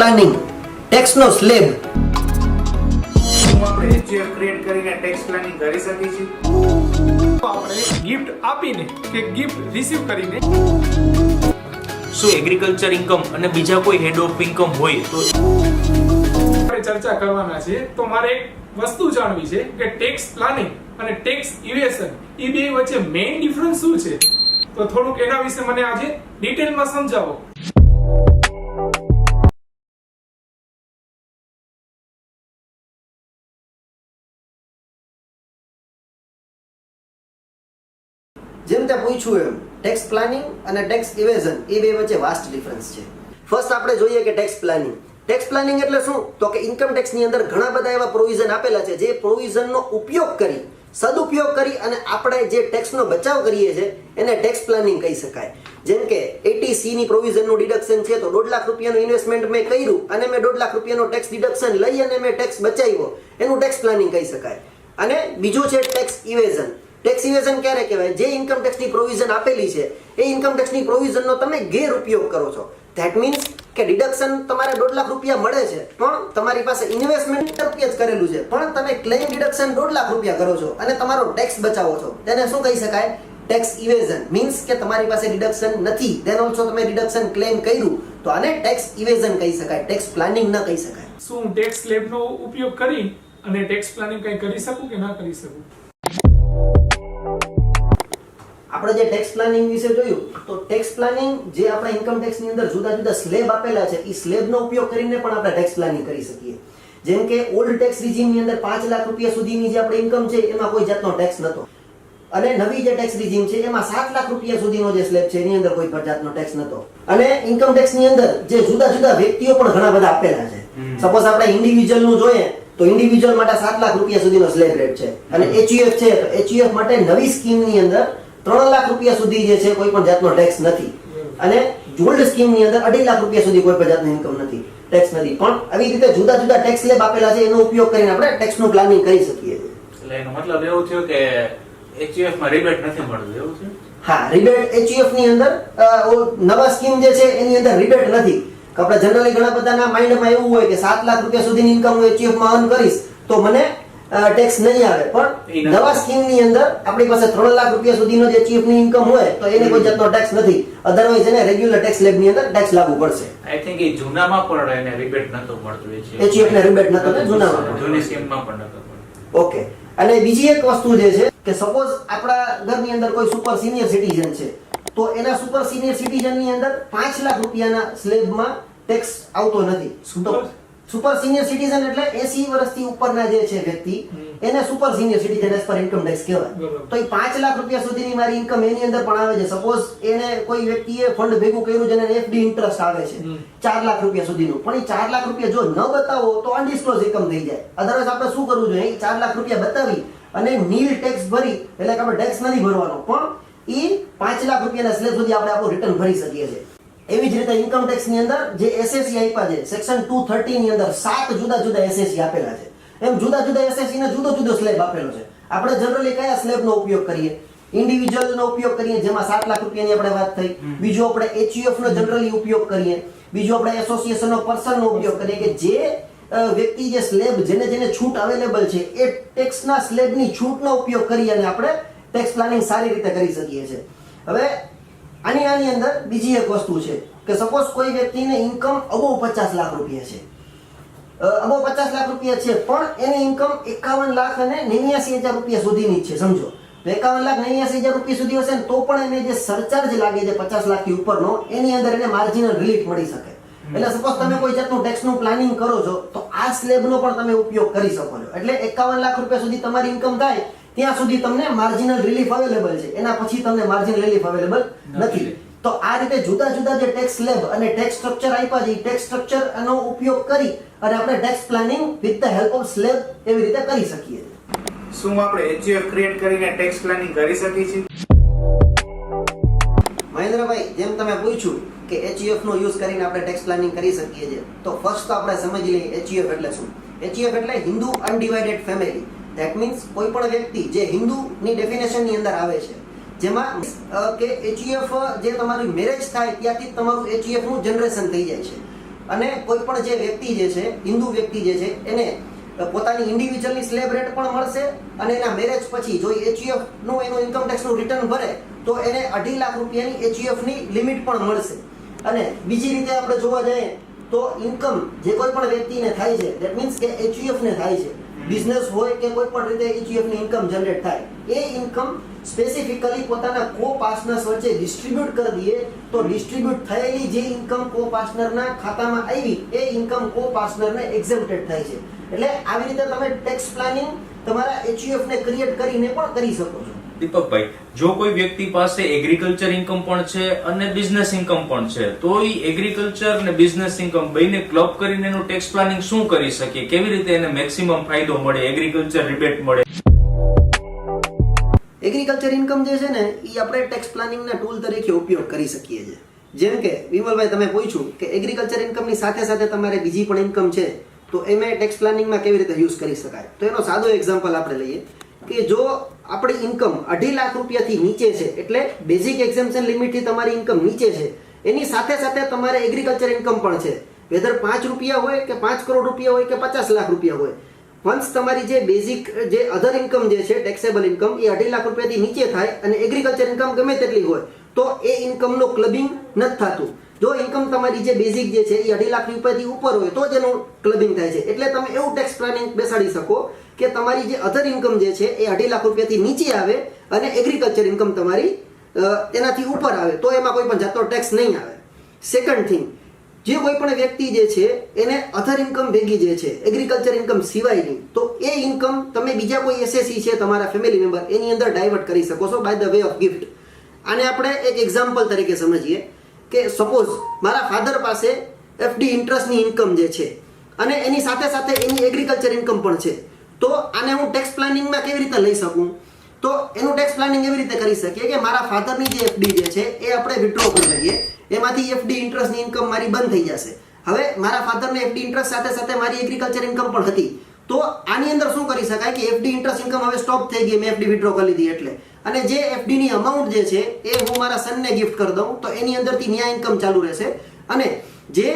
Planning ટેક્સનો slab શું આપણે HUF create કરીને ટેક્સ પ્લાનિંગ કરી શકીએ છીએ. આપણે ગિફ્ટ આપીને કે ગિફ્ટ રિસીવ કરીને. શું એગ્રીકલ્ચર ઇન્કમ અને બીજા કોઈ હેડ ઓફ ઇન્કમ હોય તો આપણે ચર્ચા કરવાના છે તો મારે એક વસ્તુ જાણવી છે કે ટેક્સ પ્લાનિંગ અને ટેક્સ ઇવેશન એ બે વચ્ચે મેઇન ડિફરન્સ શું છે? તો થોડુંક એના વિશે મને આજે ડિટેલમાં સમજાવો. જેમ પૂછ્યું એમ. ટેક્સ પ્લાનિંગ અને ટેક્સ ઇવેઝન એ બે વચ્ચે વાસ્ટ ડિફરન્સ છે. ફર્સ્ટ આપણે જોઈએ કે ટેક્સ પ્લાનિંગ ટેક્સ પ્લાનિંગ એટલે શું? તો કે ઇન્કમ ટેક્સની અંદર ઘણા બધા એવા પ્રોવિઝન આપેલા છે, જે પ્રોવિઝનનો ઉપયોગ કરી, સદુપયોગ કરી અને આપણે જે ટેક્સનો બચાવ કરીએ છીએ, એને ટેક્સ પ્લાનિંગ કહી શકાય. જેમ કે એટીસી ની પ્રોવિઝનનું ડિડક્શન છે, તો દોઢ લાખ રૂપિયાનું ઇન્વેસ્ટમેન્ટ મેં કર્યું અને મેં દોઢ લાખ રૂપિયાનો ટેક્સ ડિડક્શન લઈ અને મેં ટેક્સ બચાવ્યો. એનું ટેક્સ પ્લાનિંગ કહી શકાય. અને બીજું છે ટેક્સ ઇવેઝન ટેક્સ ઇવેઝન ક્યારે કહેવાય? જે ઇન્કમ ટેક્સની પ્રોવિઝન આપેલી છે, એ ઇન્કમ ટેક્સની પ્રોવિઝનનો તમે ગેરઉપયોગ કરો છો. ધેટ મીન્સ કે ડિડક્શન તમારે દોઢ લાખ રૂપિયા મળે છે, પણ તમારી પાસે ઇન્વેસ્ટમેન્ટ રૂપિયા જ કરેલું છે. પણ તમે ક્લેમ ડિડક્શન દોઢ લાખ રૂપિયા કરો છો અને તમારો ટેક્સ બચાવો છો. તેને શું કહી શકાય? ટેક્સ ઇવેઝન મીન્સ કે તમારી પાસે ડિડક્શન નથી. દેન ઓલસો તમે ડિડક્શન ક્લેમ કર્યું, તો આને ટેક્સ ઇવેઝન કહી શકાય. ટેક્સ પ્લાનિંગ ન કહી શકાય. શું ટેક્સ સ્લેબનો ઉપયોગ કરી અને ટેક્સ પ્લાનિંગ કંઈ કરી શકું કે ના કરી શકું? આપણે જે ટેક્સ પ્લાનિંગ વિશે જોયું તો ટેક્સ પ્લાનિંગ જે આપણે ઇન્કમ ટેક્સની અંદર જુદા જુદા સ્લેબ આપેલા છે એ સ્લેબનો ઉપયોગ કરીને પણ આપણે ટેક્સ પ્લાનિંગ કરી શકીએ. જેમ કે ઓલ્ડ ટેક્સની અંદર પાંચ લાખ રૂપિયા સુધીની જે આપણે ઇન્કમ છે એમાં કોઈ જાતનો ટેક્સ નતો. અને નવી જે ટેક્સ રિજીમ છે એમાં સાત લાખ રૂપિયા સુધીનો જે સ્લેબ છે એની અંદર કોઈ પણ જાતનો ટેક્સ નતો. અને ઇન્કમ ટેક્સની અંદર જે જુદા જુદા વ્યક્તિઓ પણ ઘણા બધા આપેલા છે. સપોઝ આપણે ઇન્ડિવિજ્યુઅલનું જોઈએ તો ઇન્ડિવિજ્યુઅલ માટે સાત લાખ રૂપિયા સુધીનો સ્લેબ રેટ છે. અને એચયુએફ છે તો એચયુએફ માટે નવી સ્કીમની અંદર ત્રણ લાખ રૂપિયા સુધી જે છે કોઈ પણ જાતનો ટેક્સ નથી. અને ગોલ્ડ સ્કીમની અંદર અઢી લાખ રૂપિયા સુધી કોઈ પણ જાતનો ઇન્કમ નથી. ટેક્સ નથી. પણ આવી રીતે જુદા જુદા ટેક્સ સ્લેબ આપેલા છે એનો ઉપયોગ કરીને આપણે ટેક્સનું પ્લાનિંગ કરી શકીએ છીએ. એટલે એનો મતલબ એવું થયો કે એચયુએફમાં રિબેટ નથી મળતું એવું છે? હા રિબેટ એચયુએફની અંદર નવા સ્કીમ જે છે એની અંદર રિબેટ નથી. આપણે જનરલી ઘણા બધાના માઇન્ડમાં એવું હોય કે સાત લાખ રૂપિયા સુધીની ઇન્કમ હું એચયુએફમાં અર્ન કરીશ તો મને ટેક્સ નહીં આવે. પણ નવા સ્કીમની અંદર આપણી પાસે ત્રણ લાખ રૂપિયા સુધીનો જે ચીફની ઇન્કમ હોય તો એને કોઈ જાતનો ટેક્સ નથી. અધરવાઇઝ એને રેગ્યુલર ટેક્સ લેબની અંદર ટેક્સ લાગુ પડશે. આઈ થિંક એ જૂનામાં પણ એને રિબેટ નતું મળતું ચીફ ને રિબેટ નતો ને જૂનામાં જૂની સ્કીમમાં પણ નતો ઓકે અને બીજી એક વસ્તુ જે છે કે સપોઝ આપણા ઘરની અંદર કોઈ સુપર સિનિયર સિટીઝન છે તો એના સુપર સિનિયર સિટીઝનની અંદર પાંચ લાખ રૂપિયાના સ્લેબમાં ટેક્સ આવતો નથી? સુપર સિનિયર સિટીઝન એટલે 80 વર્ષથી ઉપરના જે છે વ્યક્તિ એને super senior citizen as per income tax કહેવાય. તો એ પાંચ લાખ રૂપિયા સુધીની મારી ઇન્કમ એની અંદર પણ આવે છે. સપોઝ એને કોઈ વ્યક્તિએ ફંડ ભેગું કર્યું છે એફડી ઇન્ટરેસ્ટ આવે છે. ચાર લાખ રૂપિયા સુધીનું. પણ એ ચાર લાખ રૂપિયા જો ન બતાવો તો અનડિસ્ક્લોઝ ઇન્કમ થઈ જાય. અધરવાઇઝ આપણે શું કરવું જોઈએ? ચાર લાખ રૂપિયા બતાવી અને નીલ ટેક્સ ભરી એટલે કે આપણે ટેક્સ નથી ભરવાનો. પણ એ પાંચ લાખ રૂપિયાના સ્લેબ સુધી આપણે આપણું રિટર્ન ભરી શકીએ છીએ. એવી જ રીતે ઇન્કમ ટેક્સની અંદર જે એસએસસી આપ્યા છે સેક્શન ટુ થર્ટી ની અંદર સાત જુદા જુદા એસએસસી આપેલા છે. એમ જુદા જુદા એસએસસી ને જુદો જુદો સ્લેબ આપેલો છે. આપણે જનરલી કયા સ્લેબ નો ઉપયોગ કરીએ? ઇન્ડિવિજ્યુઅલ નો ઉપયોગ કરીએ જેમાં સાત લાખ રૂપિયાની આપણે વાત થઈ. બીજો આપણે એચયુએફ નો જનરલી ઉપયોગ કરીએ. બીજો આપણે એસોસિએશન ઓફ પર્સન નો ઉપયોગ કરીએ કે જે વ્યક્તિ જે સ્લેબ જેને જેને છૂટ અવેલેબલ છે એ ટેક્સના સ્લેબની છૂટનો ઉપયોગ કરી અને આપણે ટેક્સ પ્લાનિંગ સારી રીતે કરી શકીએ છીએ. હવે આની આની અંદર બીજી એક વસ્તુ છે કે સપોઝ કોઈ વ્યક્તિને ઇન્કમ અબો પચાસ લાખ રૂપિયા છે. અબો પચાસ લાખ રૂપિયા છે પણ એની ઇન્કમ એકાવન લાખ અને નેવ્યાસી હજાર રૂપિયા સુધીની છે સમજો. તો એકાવન લાખ નેવ્યાસી હજાર રૂપિયા સુધી હશે ને તો પણ એને જે સરચાર્જ લાગે છે પચાસ લાખથી ઉપરનો એની અંદર એને માર્જિનલ રિલીફ મળી શકે. એટલે સપોઝ તમે કોઈ જાતનું ટેક્સનું પ્લાનિંગ કરો છો તો આ સ્લેબનો પણ તમે ઉપયોગ કરી શકો છો. એટલે એકાવન લાખ રૂપિયા સુધી તમારી ઇન્કમ થાય ત્યાં સુધી તમને માર્જિનલ રિલીફ અવેલેબલ છે. એના પછી તમને માર્જિનલ રિલીફ અવેલેબલ નથી. તો આ રીતે જુદા જુદા જે ટેક્સ સ્લેબ અને ટેક્સ સ્ટ્રક્ચર આપ્યા છે ટેક્સ સ્ટ્રક્ચર એનો ઉપયોગ કરી અને આપણે tax planning with the help of slab એવી રીતે કરી શકીએ. છીએ શું આપણે એચયુએફ ક્રિએટ કરીને ટેક્સ પ્લાનિંગ કરી શકીએ છીએ? મહેન્દ્રભાઈ જેમ તમે પૂછ્યું કે એચયુએફ નો યુઝ કરીને આપણે ટેક્સ પ્લાનિંગ કરી શકીએ છીએ તો ફર્સ્ટ તો આપણે સમજી લઈએ એચયુએફ એટલે શું? એચયુએફ એટલે Hindu undivided family that means કોઈ પણ વ્યક્તિ જે હિન્દુની ડેફિનેશનની અંદર આવે છે, જેમાં કે એચયુએફ જે તમારી મેરેજ થાય ત્યાંથી તમારું એચયુએફનું જનરેશન થઈ જાય છે. અને કોઈ પણ જે વ્યક્તિ જે છે, હિન્દુ વ્યક્તિ જે છે, એને પોતાની ઇન્ડિવિજ્યુઅલની સ્લેબ રેટ પણ મળશે અને એના મેરેજ પછી જો એચયુએફનું એનું ઇન્કમ ટેક્સનું રિટર્ન ભરે, તો એને અઢી લાખ રૂપિયાની એચયુએફની લિમિટ પણ મળશે. અને બીજી રીતે આપણે જોવા જઈએ, તો ઇન્કમ જે કોઈ પણ વ્યક્તિને થાય છે દેટ મીન્સ કે એચયુએફને થાય છે બિઝનેસ હોય કે કોઈ પણ રીતે એચયુએફની ઇન્કમ જનરેટ થાય, એ ઇન્કમ સ્પેસિફિકલી પોતાના કો પાર્ટનર્સ વચ્ચે ડિસ્ટ્રીબ્યુટ કરી દઈએ, તો ડિસ્ટ્રીબ્યુટ થયેલી જે ઇન્કમ કો પાર્ટનરના ખાતામાં આવી, એ ઇન્કમ કો પાર્ટનરને એક્ઝેમ્પ્ટેડ થાય છે. એટલે આવી રીતે તમે ટેક્સ પ્લાનિંગ તમારા એચયુએફને ક્રિએટ કરીને પણ કરી શકો છો. દીપકભાઈ, જો કોઈ વ્યક્તિ પાસે એગ્રીકલ્ચર ઇન્કમ પણ છે અને બિઝનેસ ઇન્કમ પણ છે, તો એ એગ્રીકલ્ચર અને બિઝનેસ ઇન્કમ બંને ક્લબ કરીને એનું ટેક્સ પ્લાનિંગ શું કરી શકીએ કેવી રીતે એને મેક્સિમમ ફાયદો મળે? એગ્રીકલ્ચર રિબેટ મળે? એગ્રીકલ્ચર ઇન્કમ જે છે ને એ આપણે ટેક્સ પ્લાનિંગના ટૂલ તરીકે ઉપયોગ કરી શકીએ છીએ. જેમ કે, વિમલભાઈ, તમે પૂછ્યું કે એગ્રીકલ્ચર ઇન્કમની સાથે સાથે તમારે બીજી પણ ઇન્કમ છે, તો એમાં ટેક્સ પ્લાનિંગમાં કેવી રીતે યુઝ કરી શકાય? તો એનો સાદો એક્ઝામ્પલ આપણે લઈએ. કે જો આપણી ઇન્કમ અઢી લાખ રૂપિયાથી નીચે છે, એટલે બેઝિક એક્ઝેમ્પશન લિમિટથી તમારી ઇન્કમ નીચે છે, એની સાથે સાથે તમારે એગ્રીકલ્ચર ઇન્કમ પણ છે. વેધર પાંચ રૂપિયા હોય કે પાંચ કરોડ રૂપિયા હોય કે પચાસ લાખ રૂપિયા હોય વન્સ તમારી જે બેઝિક જે અધર ઇન્કમ જે છે ટેક્સેબલ ઇન્કમ એ અઢી લાખ રૂપિયાથી નીચે થાય અને એગ્રીકલ્ચર ઇન્કમ ગમે તેટલી હોય, તો એ ઇન્કમનું ક્લબિંગ નથી થતું. જો ઇન્કમ તમારી જે બેઝિક જે છે એ અઢી લાખ રૂપિયાથી ઉપર હોય, તો જ એનું ક્લબિંગ થાય છે. એટલે તમે એવું ટેક્સ પ્લાનિંગ બેસાડી શકો કે તમારી જે અધર ઇન્કમ જે છે, એ અઢી લાખ રૂપિયાથી નીચે આવે અને એગ્રીકલ્ચર ઇન્કમ તમારી એનાથી ઉપર આવે, તો એમાં કોઈ પણ જાતનો ટેક્સ નહીં આવે. સેકન્ડ થિંગ જે કોઈ પણ વ્યક્તિ જે છે, એને અધર ઇન્કમ ભેગી જે છે એગ્રીકલ્ચર ઇન્કમ સિવાયની તો એ ઇન્કમ તમે બીજા કોઈ એસએસસી છે, તમારા ફેમિલી મેમ્બર એની અંદર ડાયવર્ટ કરી શકો છો by the way of gift આને આપણે એક એક્ઝામ્પલ તરીકે સમજીએ. કે સપોઝ મારા ફાધર પાસે એફડી ઇન્ટરેસ્ટની ઇન્કમ જે છે, અને એની સાથે સાથે એની એગ્રીકલ્ચર ઇન્કમ પણ છે, તો આને હું ટેક્સ પ્લાનિંગમાં કેવી રીતે લઈ શકું? તો એનું ટેક્સ પ્લાનિંગ એવી રીતે કરી શકીએ કે મારા ફાધરની જે એફડી જે છે, એ આપણે વિડ્રો કરી લઈએ. એમાંથી એફડી ઇન્ટરેસ્ટની ઇન્કમ મારી બંધ થઈ જશે. હવે મારા ફાધરને એફડી ઇન્ટરેસ્ટ સાથે સાથે મારી એગ્રીકલ્ચર ઇન્કમ પણ હતી. તો આની અંદર શું કરી શકાય કે એફડી ઇન્ટરેસ્ટ ઇન્કમ હવે સ્ટોપ થઈ ગઈ, મેં એફડી વિડ્રો કરી લીધી એટલે. અને જે એફડી ની અમાઉન્ટ જે છે, એ હું મારા સનને ગિફ્ટ કરી દઉં. તો એની અંદરથી ન્યાય ઇન્કમ ચાલુ રહેશે. અને જે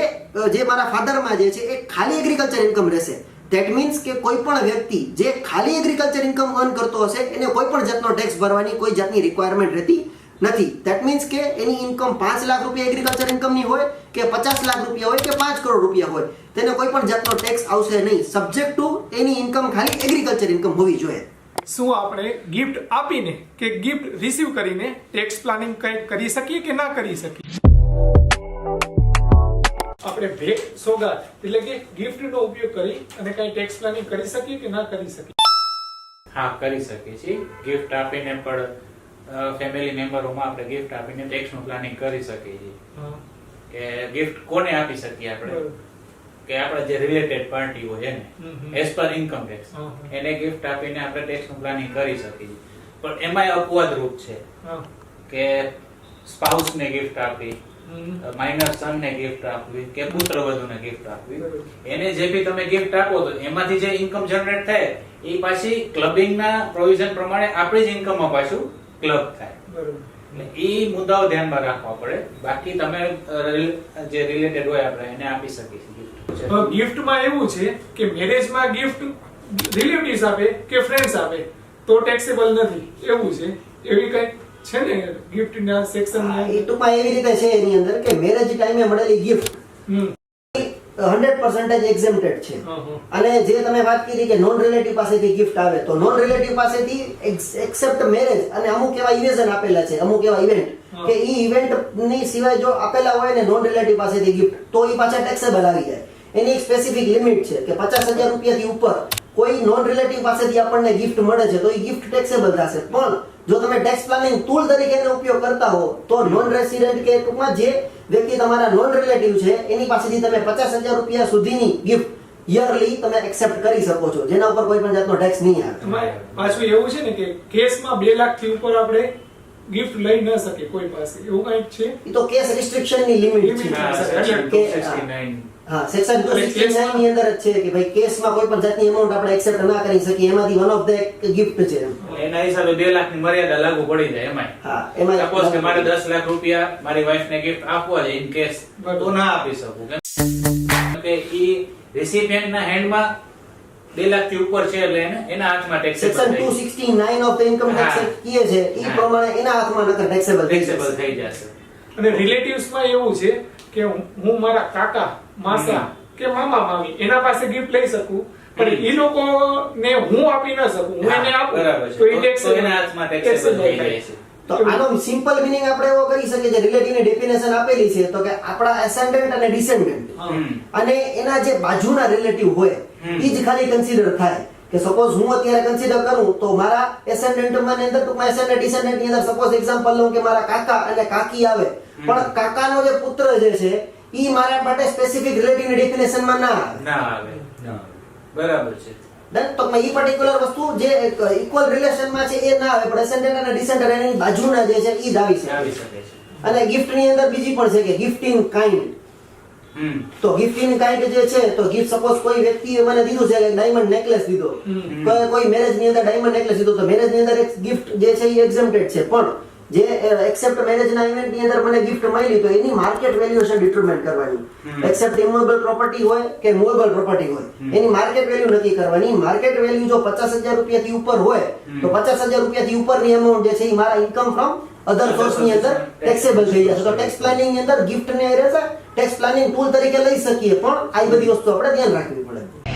જે મારા ફાધરમાં જે છે, એ ખાલી એગ્રીકલ્ચર ઇન્કમ રહેશે. ધેટ મીન્સ કે કોઈ પણ વ્યક્તિ જે ખાલી એગ્રીકલ્ચર ઇન્કમ અર્ન કરતો હશે, એને કોઈ પણ જાતનો ટેક્સ ભરવાની કોઈ જાતની રિક્વાયરમેન્ટ રહેતી નથી. ધેટ મીન્સ કે એની ઇન્કમ પાંચ લાખ રૂપિયા એગ્રીકલ્ચર ઇન્કમની હોય, કે પચાસ લાખ રૂપિયા હોય, કે પાંચ કરોડ રૂપિયા હોય. તેને કોઈ પણ જાતનો ટેક્સ આવશે નહીં. સબ્જેક્ટ ટુ એની ઇન્કમ ખાલી એગ્રીકલ્ચર ઇન્કમ હોવી જોઈએ. શું આપણે ગિફ્ટ આપીને કે ગિફ્ટ રિસીવ કરીને ટેક્સ પ્લાનિંગ કંઈક કરી શકીએ કે ના કરી શકીએ? આપણે ભેટ સોગાદ એટલે કે ગિફ્ટનો ઉપયોગ કરી અને કઈ ટેક્સ પ્લાનિંગ કરી શકીએ કે ના કરી શકીએ? હા કરી શકીએ છીએ. ગિફ્ટ આપીને પણ ફેમિલી મેમ્બરોમાં આપણે ગિફ્ટ આપીને ટેક્સનું પ્લાનિંગ કરી શકીએ છીએ. કે ગિફ્ટ કોને આપી શકીએ આપણે. કે આપણે જે રિલેટેડ પાર્ટી હોય એને હમ હમ. As per income tax. એને ગિફ્ટ આપીને આપણે ટેક્સનું પ્લાનિંગ કરી શકીએ પણ એમાંય અપવાદ રૂપ છે કે સ્પાઉસને ગિફ્ટ આપી માઇનર સન ને ગિફ્ટ આપવી કે પુત્ર વધુને ગિફ્ટ આપવી એને જે બી તમે ગિફ્ટ આપો તો એમાંથી જે ઇન્કમ જનરેટ થાય એ પાછી ક્લબિંગના પ્રોવિઝન પ્રમાણે આપણી જ ઇન્કમમાં પાછું ક્લબ થાય બરોબર. એટલે એ મુદ્દાઓ ધ્યાનમાં રાખવા પડે. બાકી તમે જે રિલેટેડ હોય આપણે એને આપી શકીએ. તો ગિફ્ટમાં એવું છે કે મેરેજમાં ગિફ્ટ રિલેટિવ્સ આપે કે ફ્રેન્ડ્સ આપે તો ટેક્સેબલ નથી. એવું છે. એવી કઈ છે ને ગિફ્ટના સેક્શન એ ટૂંકમાં એવી રીતે છે એની અંદર કે મેરેજ ટાઈમે મળેલી gift hmm. Hundred percentage exempted છે. અને જે તમે વાત કરી કે નોન રિલેટિવ પાસેથી ગિફ્ટ આવે તો નોન રિલેટિવ પાસેથી એક્સેપ્ટ મેરેજ અને અમુક એવા ઇવેઝન આપેલા છે અમુક એવા ઇવેન્ટ કે ઈ ઇવેન્ટની સિવાય જો આપેલા હોય ને નોન રિલેટિવ પાસેથી ગિફ્ટ તો ઈ પાછા ટેક્સેબલ આવી જાય. એની એક સ્પેસિફિક લિમિટ છે કે પચાસ હજાર રૂપિયાથી ઉપર કોઈ નોન રિલેટિવ પાસેથી આપણને ગિફ્ટ મળે છે, તો એ ગિફ્ટ ટેક્સેબલ થશે પણ જો તમે ટેક્સ પ્લાનિંગ ટૂલ તરીકે એનો ઉપયોગ કરતા હો, તો નોન રેસિડેન્ટ કે ટૂંકમાં જે વ્યક્તિ તમારા નોન રિલેટિવ છે, એની પાસેથી તમે પચાસ હજાર રૂપિયા સુધીની ગિફ્ટ યરલી તમે એક્સેપ્ટ કરી શકો છો. જેના ઉપર કોઈ પણ જાતનો ટેક્સ નહીં આવે. પાછું એવું છે ને કે કેસમાં બે લાખથી ઉપર આપણે ગિફ્ટ લઈ ન શકે કોઈ પાસે. એવું કંઈક છે? એ તો કેસ રિસ્ટ્રિક્શનની લિમિટ છે હા, છે. section કે- 269. હા સેક્શન 269 ની અંદર જ છે કે ભાઈ કેસમાં કોઈ પણ જાતની એમાઉન્ટ આપણે એક્સેપ્ટ ના કરી શકીએ એમાંથી વન ઓફ ધ ગિફ્ટ છે એના હિસાબે બે લાખની મર્યાદા લાગુ પડી જાય એમાં હા એમાં સપોઝ કે મારે દસ લાખ રૂપિયા મારી વાઈફ ને ગિફ્ટ આપવા છે ઇન કેસ તો ના આપી શકું. કે ઈ રેસિપિયન્ટ ના હેન્ડમાં બે લાખથી ઉપર છે એટલે એના હાથમાં section taxable 269 of the income tax હા. એક્ટ કહે છે. એ પ્રમાણે એના હાથમાં નકર ટેક્સેબલ ટેક્સેબલ થઈ જશે. અને રિલેટિવ્સમાં એવું છે કે હું હું મારા કાકા માસા કે મામા મામી એના પાસે ગિફ્ટ લઈ શકું પણ એ લોકો ને હું આપી ન શકું. હું એને આપું. તો એ ટેક્સ એના હાથમાં ટેક્સેબલ થઈ જાય છે તો આનો સિમ્પલ મિનિંગ આપણે એવો કરી શકીએ જે રિલેટિવની ડેફિનેશન આપેલી છે તો કે આપણા એસેન્ડન્ટ અને ડિસેન્ડન્ટ અને એના જે બાજુના રિલેટિવ હોય એ જ ખાલી કન્સિડર થાય. કે સપોઝ હું અત્યારે કન્સિડર કરું તો મારા એસેન્ડન્ટની અંદર ટૂંકમાં એસેન્ડન્ટ ડિસેન્ડન્ટની અંદર સપોઝ એક્ઝામ્પલ લઉં કે મારા કાકા અને કાકી આવે. પણ કાકાનો જે પુત્ર જે છે એ મારા માટે સ્પેસિફિક રિલેટિવની ડેફિનેશનમાં ના આવે. ના આવે. બરાબર છે. Then તો ઈ પર્ટિક્યુલર વસ્તુ જે ઇક્વલ રિલેશનમાં છે એ ના આવે. પણ એસેન્ડન્ટ અને ડિસેન્ડન્ટ એની બાજુના જે છે ઈ જ શકે. છે. અને ગિફ્ટની અંદર બીજી પણ છે કે ગિફ્ટ ઇન કાઇન્ડ તો ગિફ્ટ ઇન કાઇન્ડ જે છે તો ગિફ્ટ સપોઝ કોઈ વ્યક્તિએ મને દીધું છે ડાયમંડ નેકલેસ દીધો. કોઈ કોઈ મેરેજની અંદર ડાયમંડ નેકલેસ દીધો તો મેરેજની અંદર એક ગિફ્ટ જે છે એ એક્ઝેમ્પ્ટેડ છે. પણ જે એક્સેપ્ટ મેરેજના ઇવેન્ટની ઇવેન્ટની અંદર મને ગિફ્ટ મળી તો એની માર્કેટ વેલ્યુએશન ડિટરમાઇન કરવાની. એક્સેપ્ટ ઇમોબલ પ્રોપર્ટી હોય કે મૂવેબલ પ્રોપર્ટી હોય એની માર્કેટ વેલ્યુ નક્કી કરવાની. માર્કેટ વેલ્યુ જો પચાસ હજાર રૂપિયા થી ઉપર હોય તો પચાસ હજાર રૂપિયા થી ઉપરની અમાઉન્ટ જે છે એ મારા ઇન્કમ ફ્રોમ અધર સોર્સની અંદર ટેક્સેબલ થઈ જશે. તો ટેક્સ પ્લાનિંગની અંદર ગિફ્ટ ને રહેશે. ટેક્સ પ્લાનિંગ ટૂલ તરીકે લઈ શકીએ પણ આ બધી વસ્તુ આપણે ધ્યાન રાખવી પડે.